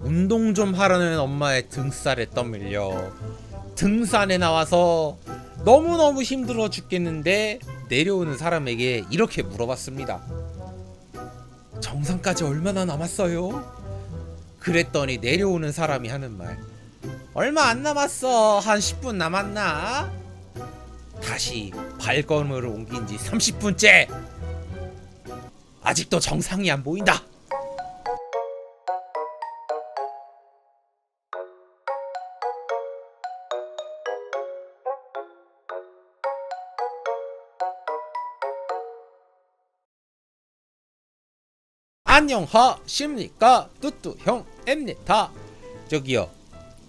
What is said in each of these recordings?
운동 좀 하라는 엄마의 등살에 떠밀려 등산에 나와서 너무너무 힘들어 죽겠는데 내려오는 사람에게 이렇게 물어봤습니다. 정상까지 얼마나 남았어요? 그랬더니 내려오는 사람이 하는 말. 얼마 안 남았어. 한 10분 남았나? 다시 발걸음을 옮긴 지 30분째. 아직도 정상이 안 보인다. 안녕하십니까? 뚜뚜 형입니다. 저기요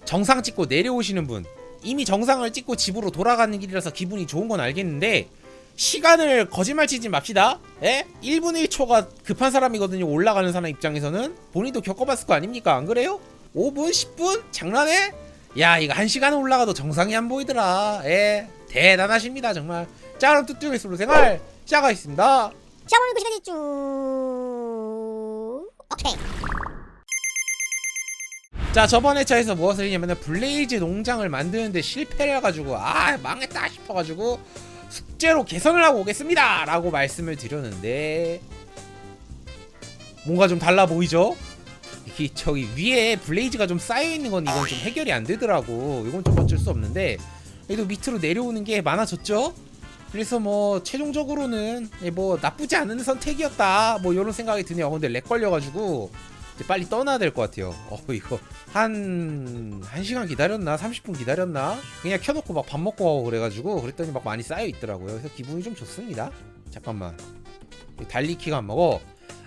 정상 찍고 내려오시는 분 이미 정상을 찍고 집으로 돌아가는 길이라서 기분이 좋은 건 알겠는데 시간을 거짓말 치지 맙시다. 예? 1분 1초가 급한 사람이거든요 올라가는 사람 입장에서는. 본인도 겪어봤을 거 아닙니까? 안 그래요? 5분 10분? 장난해? 야 이거 1시간 올라가도 정상이 안 보이더라. 예? 대단하십니다 정말. 자 그럼 뚜뚜의 솔로 생활 시작하겠습니다. 그 시간이 쭉 오케이 자 저번 회차에서 무엇을 했냐면은 블레이즈 농장을 만드는데 실패를 해가지고 아 망했다 싶어가지고 숙제로 개선을 하고 오겠습니다 라고 말씀을 드렸는데 뭔가 좀 달라 보이죠? 이 저기 위에 블레이즈가 좀 쌓여있는 건 이건 좀 해결이 안 되더라고 이건 좀 어쩔 수 없는데 그래도 밑으로 내려오는 게 많아졌죠? 그래서 뭐 최종적으로는 뭐 나쁘지 않은 선택이었다 뭐 이런 생각이 드네요 근데 렉 걸려가지고 이제 빨리 떠나야 될 것 같아요. 어 이거 한 1시간 기다렸나 30분 기다렸나 그냥 켜놓고 막 밥 먹고 가고 그래가지고 그랬더니 막 많이 쌓여 있더라고요. 그래서 기분이 좀 좋습니다. 잠깐만 이 달리키가 안 먹어.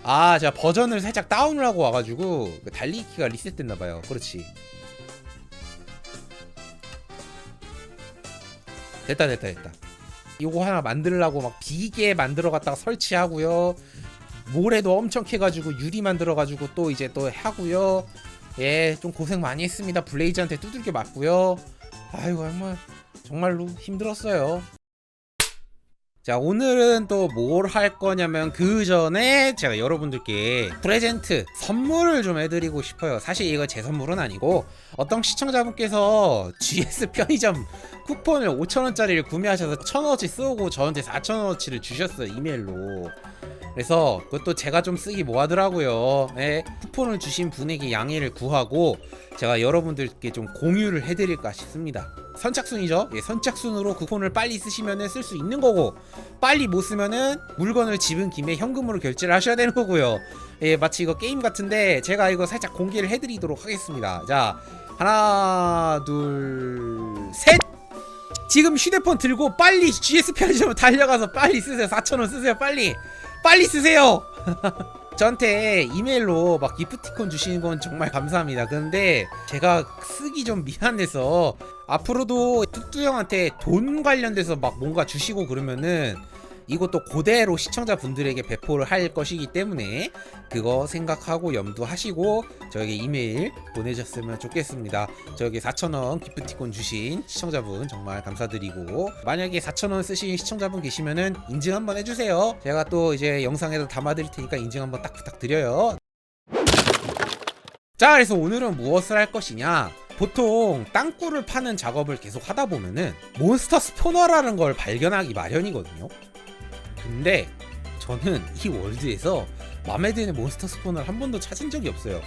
아 제가 버전을 살짝 다운을 하고 와가지고 그 달리키가 리셋됐나봐요. 그렇지. 됐다 됐다 됐다. 요거 하나 만들려고 막 비게 만들어 갖다가 설치하고요. 모래도 엄청 캐가지고 유리 만들어가지고 또 이제 또 하고요. 예, 좀 고생 많이 했습니다. 블레이즈한테 두들겨 맞고요. 아이고 정말 정말로 힘들었어요. 자 오늘은 또 뭘 할 거냐면 그 전에 제가 여러분들께 프레젠트 선물을 좀 해드리고 싶어요. 사실 이거 제 선물은 아니고 어떤 시청자분께서 GS 편의점 쿠폰을 5천원짜리를 구매하셔서 1,000원어치 쓰고 저한테 4천원어치를 주셨어요 이메일로. 그래서 그것도 제가 좀 쓰기 뭐하더라고요. 네, 쿠폰을 주신 분에게 양해를 구하고 제가 여러분들께 좀 공유를 해드릴까 싶습니다. 선착순이죠. 예, 선착순으로 쿠폰을 빨리 쓰시면은 쓸 수 있는 거고 빨리 못 쓰면은 물건을 집은 김에 현금으로 결제를 하셔야 되는 거고요. 예, 마치 이거 게임 같은데 제가 이거 살짝 공개를 해드리도록 하겠습니다. 자, 하나, 둘, 셋. 지금 휴대폰 들고 빨리 GS 편의점 달려가서 빨리 쓰세요. 4,000원 쓰세요. 빨리. 빨리 쓰세요. 저한테 이메일로 막 기프티콘 주시는 건 정말 감사합니다. 근데 제가 쓰기 좀 미안해서 앞으로도 뚜뚜 형한테 돈 관련돼서 막 뭔가 주시고 그러면은 이것도 그대로 시청자분들에게 배포를 할 것이기 때문에 그거 생각하고 염두하시고 저에게 이메일 보내셨으면 좋겠습니다. 저에게 4,000원 기프티콘 주신 시청자분 정말 감사드리고 만약에 4,000원 쓰신 시청자분 계시면은 인증 한번 해주세요. 제가 또 이제 영상에도 담아드릴 테니까 인증 한번 딱 부탁드려요. 자, 그래서 오늘은 무엇을 할 것이냐? 보통 땅굴을 파는 작업을 계속 하다 보면은 몬스터 스포너라는 걸 발견하기 마련이거든요. 근데 저는 이 월드에서 마음에 드는 몬스터 스포너를 한 번도 찾은 적이 없어요.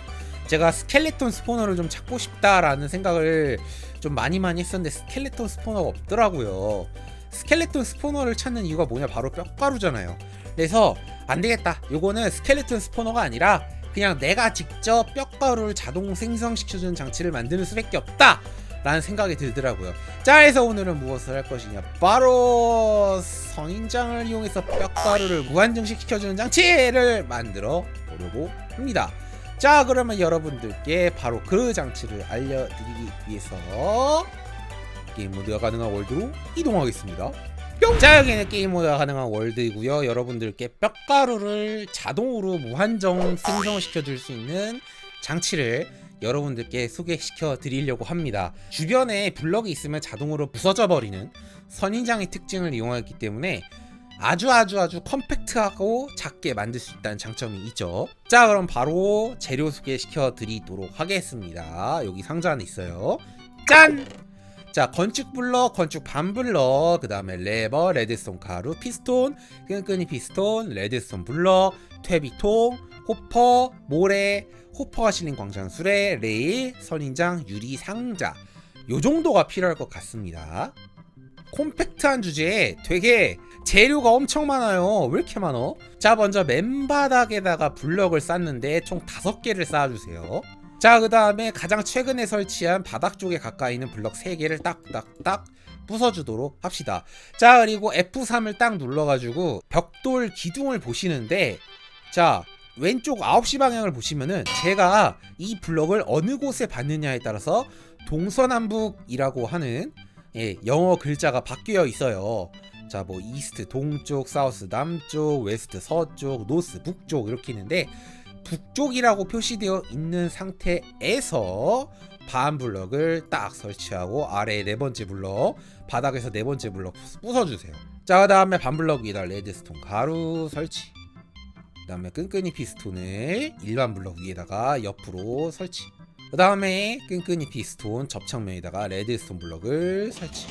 제가 스켈레톤 스포너를 좀 찾고 싶다라는 생각을 좀 많이 많이 했었는데 스켈레톤 스포너가 없더라고요. 스켈레톤 스포너를 찾는 이유가 뭐냐? 바로 뼈가루잖아요. 그래서 안 되겠다. 요거는 스켈레톤 스포너가 아니라 그냥 내가 직접 뼈가루를 자동 생성시켜주는 장치를 만드는 수밖에 없다. 라는 생각이 들더라고요. 자, 그래서 오늘은 무엇을 할 것이냐? 바로 선인장을 이용해서 뼈가루를 무한정식시켜주는 장치를 만들어 보려고 합니다. 자, 그러면 여러분들께 바로 그 장치를 알려드리기 위해서 게임 모드가 가능한 월드로 이동하겠습니다. 뿅! 자, 여기는 게임 모드가 가능한 월드이고요. 여러분들께 뼈가루를 자동으로 무한정 생성시켜 줄 수 있는 장치를 여러분들께 소개시켜 드리려고 합니다. 주변에 블럭이 있으면 자동으로 부서져 버리는 선인장의 특징을 이용하기 때문에 아주 아주 아주 컴팩트하고 작게 만들 수 있다는 장점이 있죠. 자, 그럼 바로 재료 소개시켜 드리도록 하겠습니다. 여기 상자 안에 있어요. 짠! 자, 건축 블럭, 건축 반 블럭, 그 다음에 레버, 레드스톤 가루, 피스톤, 끈끈이 피스톤, 레드스톤 블럭, 퇴비통, 호퍼, 모래, 호퍼가 실린 광장수레, 레일, 선인장, 유리 상자. 요 정도가 필요할 것 같습니다. 콤팩트한 주제에 되게 재료가 엄청 많아요. 왜 이렇게 많어? 자, 먼저 맨바닥에다가 블럭을 쌓는데 총 5개를 쌓아주세요. 자, 그 다음에 가장 최근에 설치한 바닥 쪽에 가까이 있는 블럭 3개를 딱딱딱 부숴주도록 합시다. 자, 그리고 F3을 딱 눌러가지고 벽돌 기둥을 보시는데, 자, 왼쪽 9시 방향을 보시면은 제가 이 블럭을 어느 곳에 받느냐에 따라서 동서남북이라고 하는 예, 영어 글자가 바뀌어 있어요. 자, 뭐 이스트 동쪽, 사우스 남쪽, 웨스트 서쪽, 노스 북쪽 이렇게 있는데 북쪽이라고 표시되어 있는 상태에서 반 블럭을 딱 설치하고 아래 네 번째 블럭 바닥에서 네 번째 블럭 부숴 주세요. 자, 그다음에 반 블럭 위에다 레드스톤 가루 설치. 그 다음에 끈끈이 피스톤을 일반 블럭 위에다가 옆으로 설치. 그 다음에 끈끈이 피스톤 접착면에다가 레드스톤 블럭을 설치.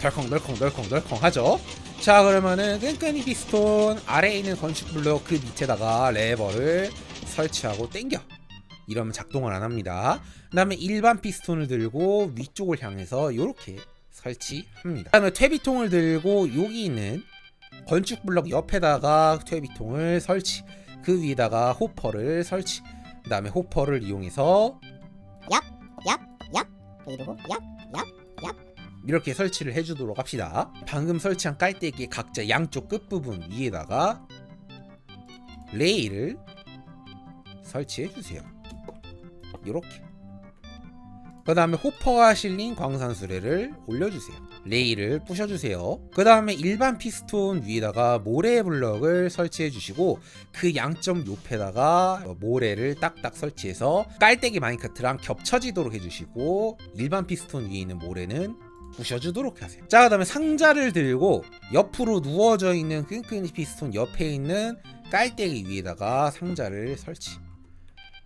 덜컹덜컹덜컹덜컹 하죠. 자 그러면은 끈끈이 피스톤 아래에 있는 건축 블록 그 밑에다가 레버를 설치하고 당겨 이러면 작동을 안 합니다 그 다음에 일반 피스톤을 들고 위쪽을 향해서 이렇게 설치합니다 그 다음에 퇴비통을 들고 여기 있는 건축 블록 옆에다가 퇴비통을 설치 그 위에다가 호퍼를 설치 그 다음에 호퍼를 이용해서 그리고 얍, 얍, 이렇게 설치를 해주도록 합시다. 방금 설치한 깔때기의 각자 양쪽 끝부분 위에다가 레일을 설치해 주세요. 이렇게. 그 다음에 호퍼가 실린 광산수레를 올려주세요. 레일을 부셔주세요. 그 다음에 일반 피스톤 위에다가 모래 블럭을 설치해 주시고 그 양점 옆에다가 모래를 딱딱 설치해서 깔때기 마인카트랑 겹쳐지도록 해주시고 일반 피스톤 위에 있는 모래는 부셔주도록 하세요. 자, 그 다음에 상자를 들고 옆으로 누워져 있는 끈끈이 피스톤 옆에 있는 깔때기 위에다가 상자를 설치.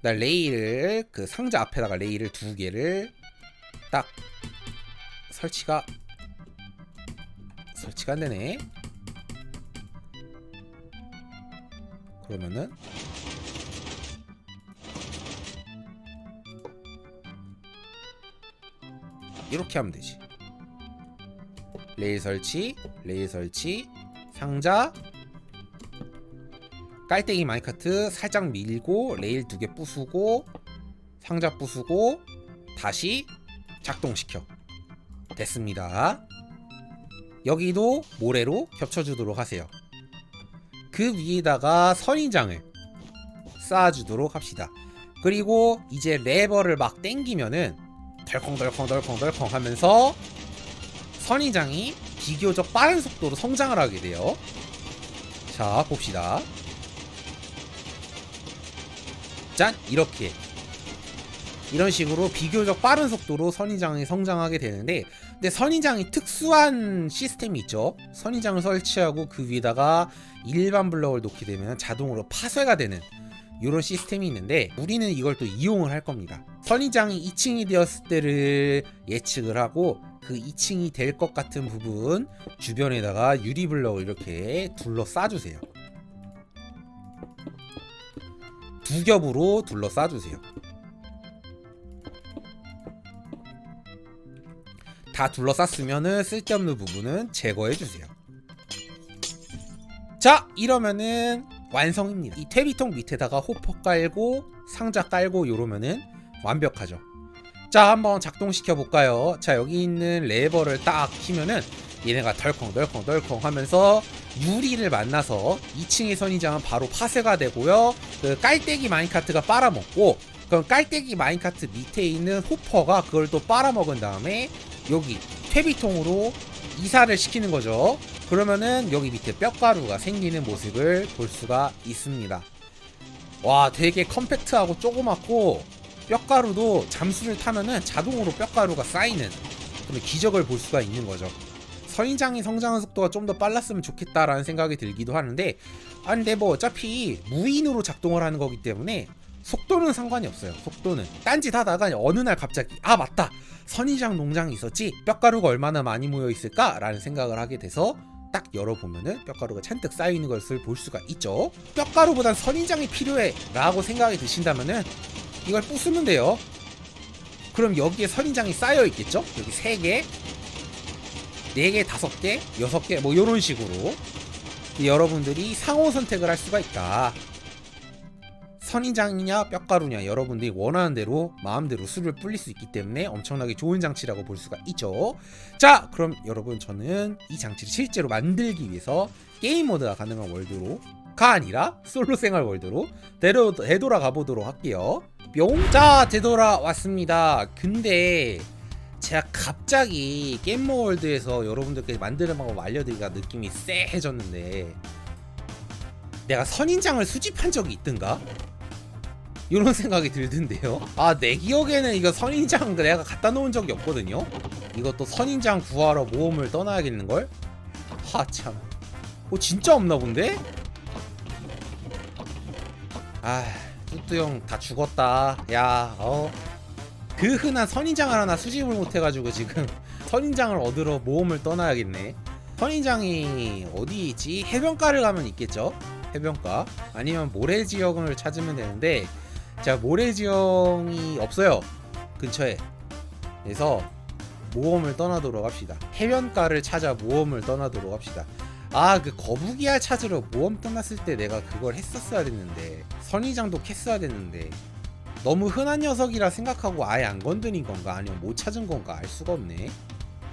나 레일을 그 상자 앞에다가 레일을 두 개를 딱 설치가 설치가 안 되네. 그러면은 이렇게 하면 되지. 레일 설치, 레일 설치, 상자, 깔때기 마이카트 살짝 밀고 레일 두 개 부수고 상자 부수고 다시 작동시켜 됐습니다. 여기도 모래로 겹쳐주도록 하세요. 그 위에다가 선인장을 쌓아주도록 합시다. 그리고 이제 레버를 막 당기면은 덜컹덜컹덜컹덜컹 하면서 선인장이 비교적 빠른 속도로 성장을 하게 돼요. 자, 봅시다. 짠! 이렇게. 이런 식으로 비교적 빠른 속도로 선인장이 성장하게 되는데, 근데 선인장이 특수한 시스템이 있죠. 선인장을 설치하고 그 위에다가 일반 블럭을 놓게 되면 자동으로 파쇄가 되는 이런 시스템이 있는데 우리는 이걸 또 이용을 할 겁니다. 선인장이 2층이 되었을 때를 예측을 하고 그 2층이 될 것 같은 부분 주변에다가 유리 블럭을 이렇게 둘러 싸주세요. 두 겹으로 둘러 싸주세요. 다 둘러쌌으면은 쓸데없는 부분은 제거해 주세요. 자, 이러면은 완성입니다. 이 퇴비통 밑에다가 호퍼 깔고 상자 깔고 이러면은 완벽하죠. 자, 한번 작동시켜 볼까요? 자, 여기 있는 레버를 딱 키면은 얘네가 덜컹 덜컹 덜컹 하면서 유리를 만나서 2층의 선인장은 바로 파쇄가 되고요. 그 깔때기 마인카트가 빨아먹고 그럼 깔때기 마인카트 밑에 있는 호퍼가 그걸 또 빨아먹은 다음에 여기 퇴비통으로 이사를 시키는 거죠. 그러면은 여기 밑에 뼈가루가 생기는 모습을 볼 수가 있습니다. 와, 되게 컴팩트하고 조그맣고 뼈가루도 잠수를 타면은 자동으로 뼈가루가 쌓이는 그런 기적을 볼 수가 있는 거죠. 선인장이 성장하는 속도가 좀 더 빨랐으면 좋겠다라는 생각이 들기도 하는데 아 근데 뭐 어차피 무인으로 작동을 하는 거기 때문에 속도는 상관이 없어요. 속도는. 딴짓 하다가 어느 날 갑자기 아 맞다! 선인장 농장이 있었지? 뼈가루가 얼마나 많이 모여 있을까 라는 생각을 하게 돼서 딱 열어보면은 뼈가루가 잔뜩 쌓여있는 것을 볼 수가 있죠. 뼈가루보단 선인장이 필요해 라고 생각이 드신다면은 이걸 부수면 돼요. 그럼 여기에 선인장이 쌓여 있겠죠? 여기 3개 4개, 5개, 6개 뭐 이런 식으로 여러분들이 상호 선택을 할 수가 있다. 선인장이냐 뼈가루냐 여러분들이 원하는 대로 마음대로 수를 불릴 수 있기 때문에 엄청나게 좋은 장치라고 볼 수가 있죠. 자 그럼 여러분 저는 이 장치를 실제로 만들기 위해서 게임 모드가 가능한 월드로 가 아니라 솔로 생활 월드로 되돌, 되돌아가 보도록 할게요. 뿅! 자 되돌아왔습니다. 근데 제가 갑자기 게임모월드에서 여러분들께 만드는 방법 알려드리기가 느낌이 쎄해졌는데 내가 선인장을 수집한 적이 있던가? 이런 생각이 들던데요. 아, 내 기억에는 이거 선인장 내가 갖다 놓은 적이 없거든요. 이것도 선인장 구하러 모험을 떠나야겠는걸? 하, 참. 어, 진짜 없나 본데? 아, 뚜뚜 형 다 죽었다. 야, 어. 그 흔한 선인장을 하나 수집을 못해가지고 지금 선인장을 얻으러 모험을 떠나야겠네. 선인장이 어디 있지? 해변가를 가면 있겠죠? 해변가 아니면 모래 지역을 찾으면 되는데 제가 모래 지역이 없어요 근처에 그래서 모험을 떠나도록 합시다 해변가를 찾아 모험을 떠나도록 합시다 아 그 거북이알 찾으러 모험 떠났을 때 내가 그걸 했었어야 됐는데 선인장도 캤어야 됐는데 너무 흔한 녀석이라 생각하고 아예 안 건드린 건가? 아니면 못 찾은 건가? 알 수가 없네.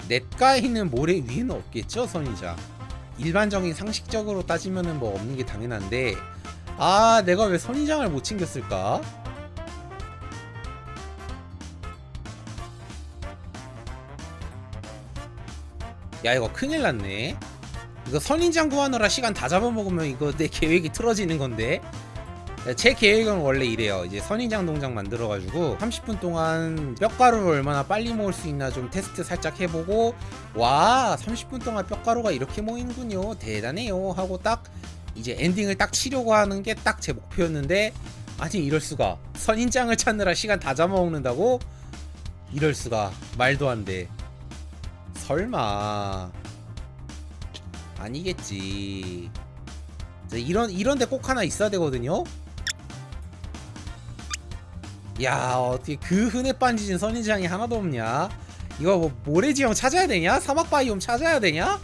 냇가에 있는 모래 위에는 없겠죠 선인장 일반적인 상식적으로 따지면은 뭐 없는 게 당연한데 아 내가 왜 선인장을 못 챙겼을까? 야 이거 큰일 났네. 이거 선인장 구하느라 시간 다 잡아먹으면 이거 내 계획이 틀어지는 건데 제 계획은 원래 이래요. 이제 선인장 농장 만들어가지고 30분 동안 뼈가루를 얼마나 빨리 모을 수 있나 좀 테스트 살짝 해보고 와 30분 동안 뼈가루가 이렇게 모이는군요. 대단해요. 하고 딱 이제 엔딩을 딱 치려고 하는 게 딱 제 목표였는데 아니 이럴 수가. 선인장을 찾느라 시간 다 잡아먹는다고? 이럴 수가. 말도 안 돼. 설마. 아니겠지. 이런 이런 데 꼭 하나 있어야 되거든요 야 어떻게 그 흔해 빠지진 선인장이 하나도 없냐? 이거 뭐 모래지형 찾아야 되냐? 사막 바이옴 찾아야 되냐?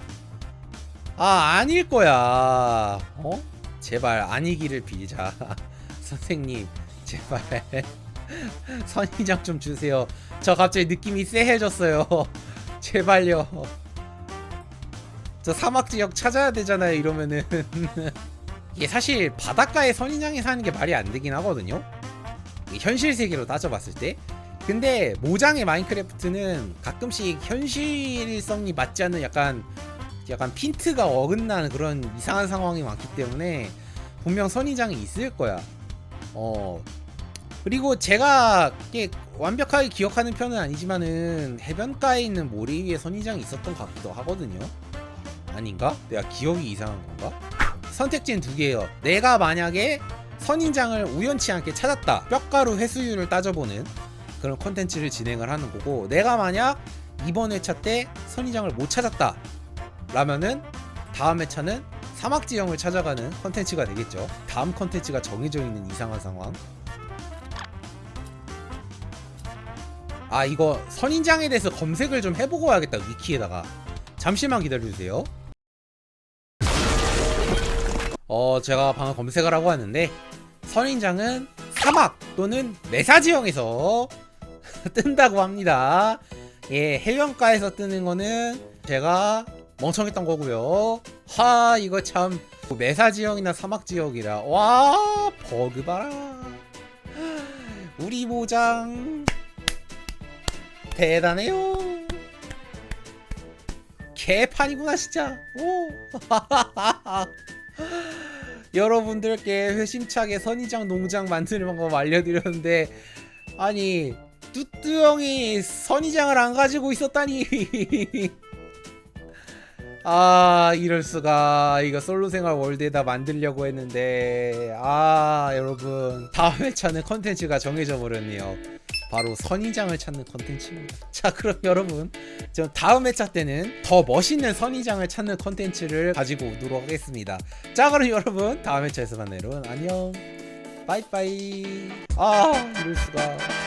아 아닐 거야. 어? 제발 아니기를 빌자. 선생님 제발 선인장 좀 주세요. 저 갑자기 느낌이 쎄해졌어요. 제발요. 저 사막 지역 찾아야 되잖아요 이러면은. 이게 사실 바닷가에 선인장이 사는 게 말이 안 되긴 하거든요. 이 현실 세계로 따져봤을 때. 근데 모장의 마인크래프트는 가끔씩 현실성이 맞지 않는 약간 약간 핀트가 어긋나는 그런 이상한 상황이 많기 때문에 분명 선인장이 있을 거야. 어. 그리고 제가 완벽하게 기억하는 편은 아니지만은 해변가에 있는 모래 위에 선인장이 있었던 것 같기도 하거든요. 아닌가? 내가 기억이 이상한 건가? 선택지는 두 개예요. 내가 만약에 선인장을 우연치 않게 찾았다. 뼈가루 회수율을 따져보는 그런 컨텐츠를 진행을 하는 거고 내가 만약 이번 회차 때 선인장을 못 찾았다 라면은 다음 회차는 사막 지형을 찾아가는 컨텐츠가 되겠죠. 다음 컨텐츠가 정해져 있는 이상한 상황. 아 이거 선인장에 대해서 검색을 좀 해보고 와야겠다 위키에다가. 잠시만 기다려주세요 어 제가 방금 검색을 하고 왔는데 선인장은 사막 또는 메사 지형에서 뜬다고 합니다. 예, 해변가에서 뜨는 거는 제가 멍청했던 거고요. 하 이거 참 메사 지형이나 사막 지역이라 와 버그 봐라. 우리 모장 대단해요. 개판이구나 진짜. 오. 여러분들께 회심차게 선인장 농장 만드는 방법 알려드렸는데 아니 뚜뚜 형이 선인장을 안 가지고 있었다니. 아 이럴 수가. 이거 솔로생활 월드에다 만들려고 했는데. 아 여러분. 다음 회차는 컨텐츠가 정해져 버렸네요 바로 선인장을 찾는 컨텐츠입니다. 자 그럼 여러분 저 다음 회차 때는 더 멋있는 선인장을 찾는 컨텐츠를 가지고 오도록 하겠습니다. 자 그럼 여러분 다음 회차에서 만나요 여러분. 안녕. 빠이빠이. 아 이럴 수가